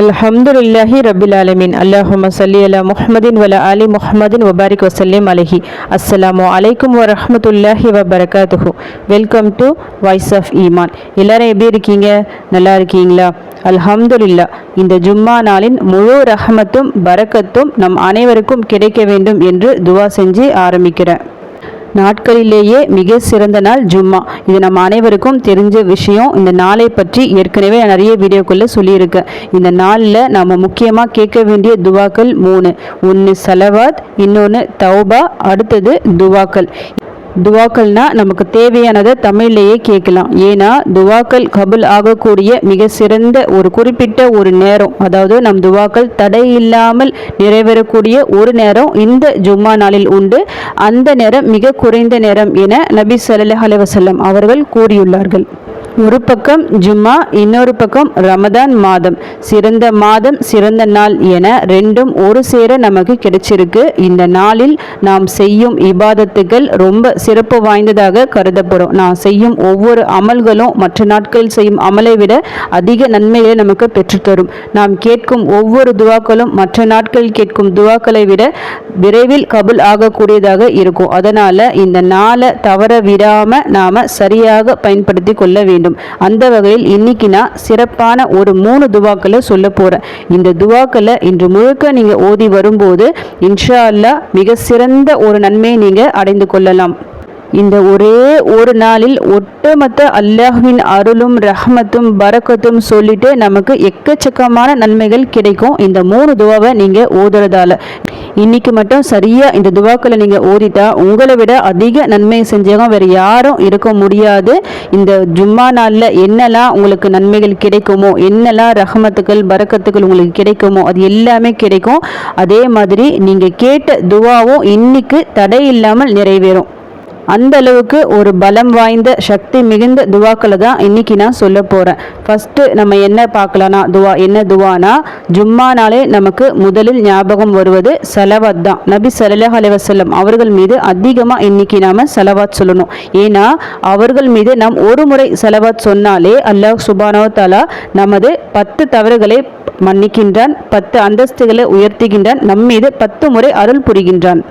அல்ஹம்துலில்லாஹி ரபில் ஆலமின் அல்லாஹும சல்லி அலா முஹம்மதின் வல அலி முஹம்மதின் வபாரிக் வசல்லிம் அலஹி அஸ்ஸலாமு அலைக்கும் வரஹ்மத்துல்லாஹி வபரகாத்துஹு வெல்கம் டு வாய்ஸ் ஆஃப் ஈமான் எல்லாரும் எப்படி இருக்கீங்க? நல்லா இருக்கீங்களா? அல்ஹம்துலில்லா இந்த ஜும்மா நாளின் முழு ரஹமத்தும் பரக்கத்தும் நம் அனைவருக்கும் கிடைக்க வேண்டும் என்று துவா செஞ்சு ஆரம்பிக்கிறேன். நாட்களிலேயே மிக சிறந்த நாள் ஜும்மா. இது நம்ம அனைவருக்கும் தெரிஞ்ச விஷயம். இந்த நாளை பற்றி ஏற்கனவே நிறைய வீடியோக்குள்ளே சொல்லியிருக்கேன் இந்த நாளில் நம்ம முக்கியமாக கேட்க வேண்டிய துவாக்கள் மூணு. ஒன்று செலவாத் இன்னொன்று தௌபா அடுத்தது துவாக்கள். துவாக்கள்னா நமக்கு தேவையானதை தமிழ்லேயே கேட்கலாம். ஏன்னா துவாக்கள் கபுல் ஆகக்கூடிய மிக சிறந்த ஒரு குறிப்பிட்ட ஒரு நேரம் அதாவது நம் துவாக்கள் தடை இல்லாமல் நிறைவேறக்கூடிய ஒரு நேரம் இந்த ஜும்மா நாளில் உண்டு. அந்த நேரம் மிக குறைந்த நேரம் என நபி சல்லாஹ் அலைஹி அவர்கள் கூறியுள்ளார்கள். ஒரு பக்கம் ஜும்மா இன்னொரு பக்கம் ரமதான் மாதம். சிறந்த மாதம் சிறந்த நாள் என ரெண்டும் ஒரு சேர நமக்கு கிடைச்சிருக்கு. இந்த நாளில் நாம் செய்யும் இபாதத்துகள் ரொம்ப சிறப்பு வாய்ந்ததாக கருதப்படும். நான் செய்யும் ஒவ்வொரு அமல்களும் மற்ற நாட்களில் செய்யும் அமலை விட அதிக நன்மைகளை நமக்கு பெற்றுத்தரும். நாம் கேட்கும் ஒவ்வொரு துவாக்களும் மற்ற நாட்களில் கேட்கும் துவாக்களை விட விரைவில் கபுல் ஆகக்கூடியதாக இருக்கும். அதனால் இந்த நாளை தவற விடாமல் நாம் சரியாக பயன்படுத்தி கொள்ள வேண்டும். அந்த வகையில் இன்னைக்கு நான் சிறப்பான ஒரு மூணு துவாக்களை சொல்ல போகிறேன் இந்த துவாக்களை இன்று முழுக்க நீங்க ஓதி வரும்போது இன்ஷா அல்லாஹ் மிக சிறந்த ஒரு நன்மையை நீங்க அடைந்து கொள்ளலாம். இந்த ஒரே ஒரு நாளில் ஒட்டுமொத்த அல்லாஹ்வின் அருளும் ரஹமத்தும் பரக்கத்தும் சொல்லிட்டு நமக்கு எக்கச்சக்கமான நன்மைகள் கிடைக்கும். இந்த மூணு துவாவை நீங்க ஓதுறதால. இன்னைக்கு மட்டும் சரியா இந்த துவாக்களை நீங்க ஓதிட்டா உங்களை விட அதிக நன்மை செஞ்சவங்க வேற யாரும் இருக்க முடியாது. இந்த ஜும்மா நாளில் என்னெல்லாம் உங்களுக்கு நன்மைகள் கிடைக்குமோ என்னெல்லாம் ரஹமத்துக்கள் பரக்கத்துக்கள் உங்களுக்கு கிடைக்குமோ அது எல்லாமே கிடைக்கும். அதே மாதிரி நீங்க கேட்ட துவாவும் இன்னைக்கு தடை இல்லாமல் நிறைவேறும். அந்த அளவுக்கு ஒரு பலம் வாய்ந்த சக்தி மிகுந்த துவாக்களை தான் இன்னைக்கு நான் சொல்ல போகிறேன் ஃபஸ்ட்டு நம்ம என்ன பார்க்கலாம்னா துவா என்ன துவானா? ஜும்மானாலே நமக்கு முதலில் ஞாபகம் வருவது சலவாத் தான். நபி ஸல்லல்லாஹு அலைவசல்லம் அவர்கள் மீது அதிகமாக இன்னைக்கு நாம் செலவாத் சொல்லணும். ஏன்னா அவர்கள் மீது நாம் ஒரு முறை செலவாத் சொன்னாலே அல்லாஹ் சுபானோ தாலா நமது பத்து தவறுகளை மன்னிக்கின்றான் பத்து அந்தஸ்துகளை உயர்த்துகின்றான் நம்மீது பத்து முறை அருள் புரிகின்றான்.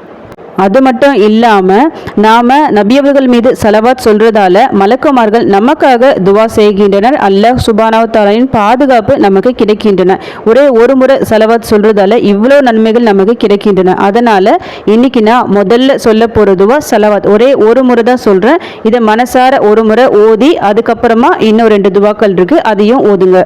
அது மட்டும் இல்லாமல் நாம் நபியவர்கள் மீது சலவாத் சொல்கிறதால மலக்குமார்கள் நமக்காக துவா செய்கின்றனர். அல்ல சுபானாவத்தாலின் பாதுகாப்பு நமக்கு கிடைக்கின்றன. ஒரே ஒரு முறை சலவாத் சொல்கிறதால இவ்வளோ நன்மைகள் நமக்கு கிடைக்கின்றன. அதனால் இன்றைக்கி நான் முதல்ல சொல்ல போகிற துவா சலவாத். ஒரே ஒரு முறை தான் சொல்கிறேன் இதை மனசார ஒரு முறை ஓதி அதுக்கப்புறமா இன்னும் ரெண்டு துவாக்கள் இருக்குது அதையும் ஓதுங்க.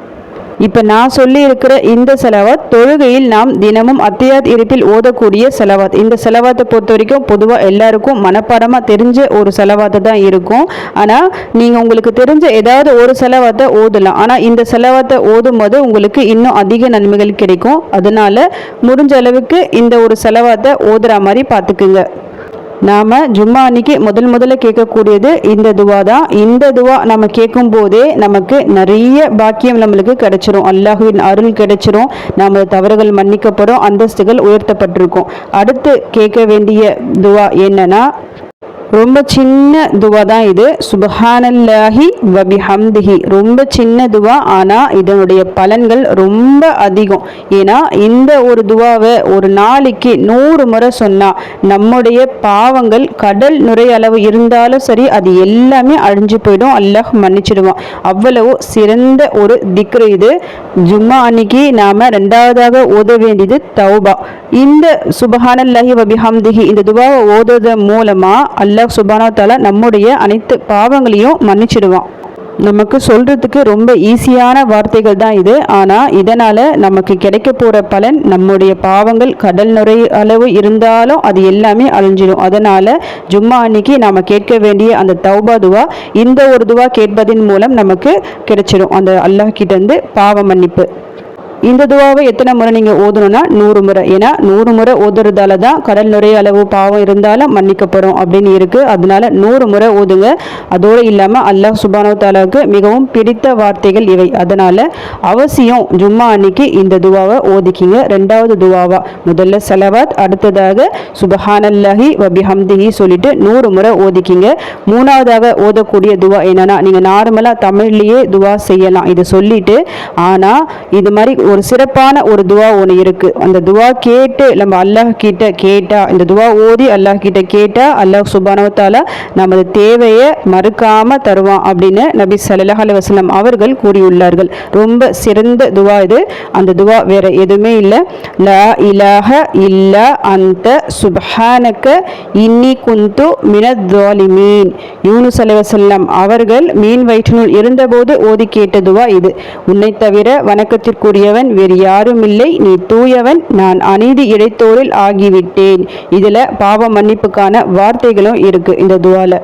இப்போ நான் சொல்லி இருக்கிற இந்த செலவாத் தொழுகையில் நாம் தினமும் அத்தியாத் இருப்பில் ஓதக்கூடிய செலவாத். இந்த செலவாத்தை பொறுத்த வரைக்கும் பொதுவாக எல்லாருக்கும் மனப்பாடமாக தெரிஞ்ச ஒரு செலவாத்து தான் இருக்கும். ஆனால் நீங்கள் உங்களுக்கு தெரிஞ்ச ஏதாவது ஒரு செலவாத்தை ஓதலாம். ஆனால் இந்த செலவாத்தை ஓதும் போது உங்களுக்கு இன்னும் அதிக நன்மைகள் கிடைக்கும். அதனால முடிஞ்ச அளவுக்கு இந்த ஒரு செலவாத்தை ஓதுற மாதிரி பார்த்துக்குங்க. நாம் ஜும்மா அன்னைக்கு முதல் முதல்ல கேட்கக்கூடியது இந்த துவா தான். இந்த துவா நம்ம கேட்கும் போதே நமக்கு நிறைய பாக்கியம் நம்மளுக்கு கிடைச்சிரும். அல்லாஹுவின் அருள் கிடைச்சிரும். நம்ம தவறுகள் மன்னிக்கப்படும் அந்தஸ்துகள் உயர்த்தப்பட்டிருக்கும். அடுத்து கேட்க வேண்டிய துவா என்னன்னா ரொம்ப சின்ன துவா தான் இது. சுபஹானல்லாஹி வபிஹம்திஹி. ரொம்ப சின்ன துவா ஆனால் இதனுடைய பலன்கள் ரொம்ப அதிகம். ஏன்னா இந்த ஒரு துவாவை ஒரு நாளைக்கு நூறு முறை சொன்னால் நம்முடைய பாவங்கள் கடல் நுரை அளவு இருந்தாலும் சரி அது எல்லாமே அழிஞ்சு போயிடும். அல்லாஹ் மன்னிச்சிடுவான். அவ்வளவு சிறந்த ஒரு திக்ரு இது. ஜும்மா அன்னைக்கு நாம் ரெண்டாவதாக ஓத வேண்டியது தௌபா. இந்த சுபஹானல்லாஹி வபிஹம்திஹி இந்த துவாவை ஓதுவதன் மூலமாக அல்லாஹ் சுபானாத்தால நம்முடைய அனைத்து பாவங்களையும் மன்னிச்சிடுவான். நமக்கு சொல்கிறதுக்கு ரொம்ப ஈஸியான வார்த்தைகள் தான் இது. ஆனால் இதனால் நமக்கு கிடைக்க போகிற பலன் நம்முடைய பாவங்கள் கடல் நுரை அளவு இருந்தாலும் அது எல்லாமே அழிஞ்சிடும். அதனால் ஜும்மா அன்னைக்கு நாம் கேட்க வேண்டிய அந்த தௌபா துவா இந்த ஒரு துவா கேட்பதின் மூலம் நமக்கு கிடைச்சிடும். அந்த அல்லாஹ் கிட்ட இருந்து பாவ மன்னிப்பு. இந்த துவாவை எத்தனை முறை நீங்கள் ஓதணும்னா நூறு முறை. ஏன்னா நூறு முறை ஓதுறதால தான் கடல் நுரைய அளவு பாவம் இருந்தாலும் மன்னிக்கப்படும் அப்படின்னு இருக்குது அதனால நூறு முறை ஓதுங்க. அதோடு இல்லாமல் அல்லாஹ் சுபானோ தாலாவுக்கு மிகவும் பிடித்த வார்த்தைகள் இவை. அதனால் அவசியம் ஜும்மா அன்னைக்கு இந்த துவாவை ஓதிக்கிங்க. ரெண்டாவது துவாவா. முதல்ல செலவாத் அடுத்ததாக சுபஹானல்லாஹி வபிஹம்திஹி சொல்லிட்டு நூறு முறை ஓதிக்கிங்க. மூணாவதாக ஓதக்கூடிய துவா என்னன்னா நீங்கள் நார்மலாக தமிழ்லேயே துவா செய்யலாம். இது சொல்லிட்டு ஆனால் இது மாதிரி ஒரு சிறப்பான ஒரு துவா ஒன்று இருக்குது அந்த துவா கேட்டு நம்ம அல்லாஹ் கிட்ட கேட்டால் இந்த துவா ஓதி அல்லாஹ் கிட்ட கேட்டால் அல்லாஹ் சுபானவத்தால நமது தேவையை மறுக்காம தருவான் அப்படின்னு நபி சல்லாஹ் அலி வசலம் அவர்கள் கூறியுள்ளார்கள். ரொம்ப சிறந்த துவா இது. அந்த துவா வேற எதுவுமே இல்லை. லா இலாஹ இல்லா அந்த சுபஹானக்க இன்னி குந்து மினத்வாலிமீன் யூனு அலைவசல்லம் அவர்கள் மீன் வயிற்றினுள் இருந்தபோது ஓதி கேட்டதுவா இது. உன்னை தவிர வணக்கத்திற்குரியவன் வேறு யாரும் இல்லை. நீ தூயவன் நான் அநீதி இடைத்தோரில் ஆகிவிட்டேன். இதில் பாவ மன்னிப்புக்கான வார்த்தைகளும் இருக்கு இந்த துவால.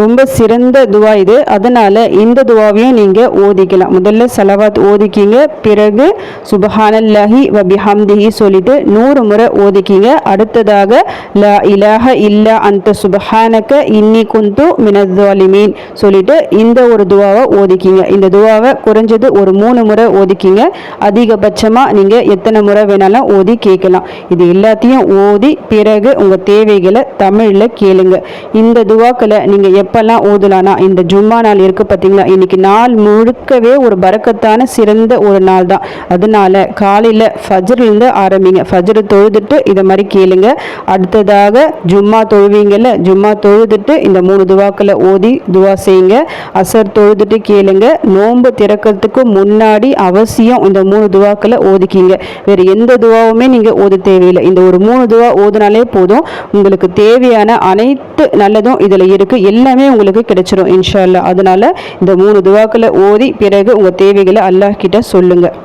ரொம்ப சிறந்த துவா இது. அதனால் இந்த துவாவையும் நீங்கள் ஓதிக்கலாம். முதல்ல சலவாத் ஓதிக்கிங்க. பிறகு சுபஹானல்லாஹி வபிஹம்திஹி சொல்லிட்டு நூறு முறை ஓதிக்கிங்க. அடுத்ததாக ல இலாஹ இல்லா அந்த சுபஹானக்க இன்னி குந்து மினத்வாலிமீன் சொல்லிட்டு இந்த ஒரு துவாவை ஓதிக்கிங்க. இந்த துவாவை குறைஞ்சது ஒரு மூணு முறை ஓதிக்கிங்க. அதிகபட்சமாக நீங்கள் எத்தனை முறை வேணாலும் ஓதி கேட்கலாம். இது எல்லாத்தையும் ஓதி பிறகு உங்கள் தேவைகளை தமிழில் கேளுங்க. இந்த துவாக்களை நீங்கள் எப்பெல்லாம் ஓதலானா இந்த ஜும்மா நாள் இருக்கு பார்த்தீங்களா இன்னைக்கு நாள் முழுக்கவே ஒரு பறக்கத்தான சிறந்த ஒரு நாள் தான். அதனால காலையில் ஃபஜர்லேருந்து ஆரம்பிங்க. ஃபஜ்ரு தொழுதுட்டு இதை மாதிரி கேளுங்க. அடுத்ததாக ஜும்மா தொழுவீங்கல்ல ஜும்மா தொழுதுட்டு இந்த மூணு துவாக்களை ஓதி துவா செய்யுங்க. அசர் தொழுதுட்டு கேளுங்க. நோன்பு திறக்கிறதுக்கு முன்னாடி அவசியம் இந்த மூணு துவாக்களை ஓதிக்கிங்க. வேறு எந்த துவாவுமே நீங்கள் ஓத தேவையில்லை. இந்த ஒரு மூணு துவா ஓதுனாலே போதும். உங்களுக்கு தேவையான அனைத்து நல்லதும் இதில் இருக்குது எல்லாமே எல்லாமே உங்களுக்கு கிடைச்சிரும் இன்ஷா அல்லா அதனால இந்த மூணு துவாக்களை ஓதி பிறகு உங்கள் தேவைகளை அல்லாஹ் கிட்ட சொல்லுங்கள்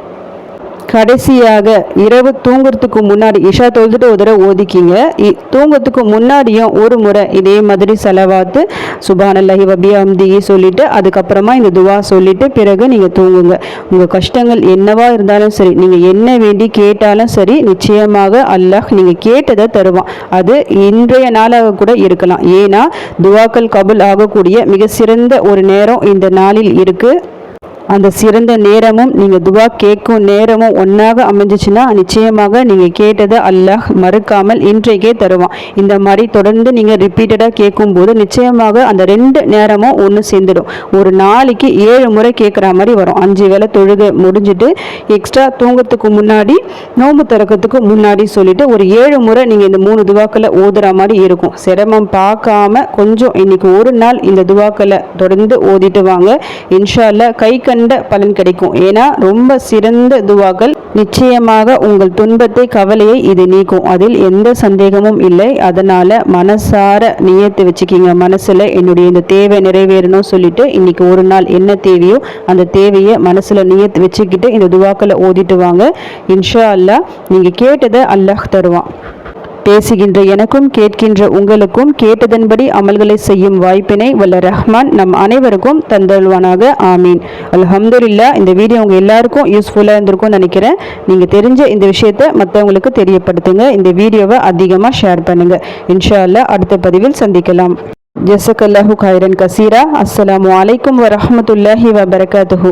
கடைசியாக இரவு தூங்குறதுக்கு முன்னாடி இஷா தொழுதுட்டு ஒரு தடவை ஓதிக்கிங்க. தூங்குறதுக்கு முன்னாடியும் ஒரு முறை இதே மாதிரி செலவாத்து சுபானல்லாஹி வபியாம்தி சொல்லிவிட்டு அதுக்கப்புறமா இந்த துவா சொல்லிவிட்டு பிறகு நீங்கள் தூங்குங்க. உங்கள் கஷ்டங்கள் என்னவா இருந்தாலும் சரி நீங்கள் என்ன வேண்டி கேட்டாலும் சரி நிச்சயமாக அல்லாஹ் நீங்கள் கேட்டதை தருவான். அது இன்றைய நாளாக கூட இருக்கலாம். ஏன்னா துவாக்கள் கபுல் ஆகக்கூடிய மிக சிறந்த ஒரு நேரம் இந்த நாளில் இருக்குது அந்த சிறந்த நேரமும் நீங்கள் துவா கேட்கும் நேரமும் ஒன்றாக அமைஞ்சிச்சுன்னா நிச்சயமாக நீங்கள் கேட்டதை அல்லாஹ் மறுக்காமல் இன்றைக்கே தருவான். இந்த மாதிரி தொடர்ந்து நீங்கள் ரிப்பீட்டடாக கேட்கும்போது நிச்சயமாக அந்த ரெண்டு நேரமும் ஒன்று சேர்ந்துடும். ஒரு நாளைக்கு ஏழு முறை கேட்குற மாதிரி வரும். அஞ்சு வேலை தொழுகை முடிஞ்சுட்டு எக்ஸ்ட்ரா தூங்கத்துக்கு முன்னாடி நோம்பு திறக்கிறதுக்கு முன்னாடி சொல்லிட்டு ஒரு ஏழு முறை நீங்கள் இந்த மூணு துவாக்களை ஓதுற மாதிரி இருக்கும். சிரமம் பார்க்காம கொஞ்சம் இன்னைக்கு ஒரு நாள் இந்த துவாக்களை தொடர்ந்து ஓதிட்டு வாங்க. இன்ஷால்ல கை கண்ட பலன் கிடைக்கும். ஏன்னா ரொம்ப சிறந்த துவாக்கள் நிச்சயமாக உங்கள் துன்பத்தை கவலையை இது நீக்கும். அதில் எந்த சந்தேகமும் இல்லை. அதனால மனசார நியத்து வச்சுக்கிங்க. மனசுல என்னுடைய இந்த தேவை நிறைவேறணும் சொல்லிட்டு இன்னைக்கு ஒரு நாள் என்ன தேவையோ அந்த தேவையை மனசுல நியத்து வச்சுக்கிட்டு இந்த துவாக்களை ஓதிட்டு வாங்க. இன்ஷா அல்லா நீங்க கேட்டதை அல்லாஹ் தருவான். பேசுகின்ற எனக்கும் கேட்கின்ற உங்களுக்கும் கேட்டதன்படி அமல்களை செய்யும் வாய்ப்பினை வல்ல ரஹ்மான் நம் அனைவருக்கும் தந்தருவானாக ஆமீன். அலமதுல்லா இந்த வீடியோ உங்கள் எல்லாருக்கும் யூஸ்ஃபுல்லாக இருந்திருக்கும்னு நினைக்கிறேன். நீங்கள் தெரிஞ்ச இந்த விஷயத்தை மற்றவங்களுக்கு தெரியப்படுத்துங்க. இந்த வீடியோவை அதிகமாக ஷேர் பண்ணுங்கள் இன்ஷா அல்லா அடுத்த பதிவில் சந்திக்கலாம். ஜெசக் அல்லாஹு கைரன் கசீரா. அஸ்லாம் வலைக்கம் வரமத்துல்லாஹி வபரகாத்துஹூ.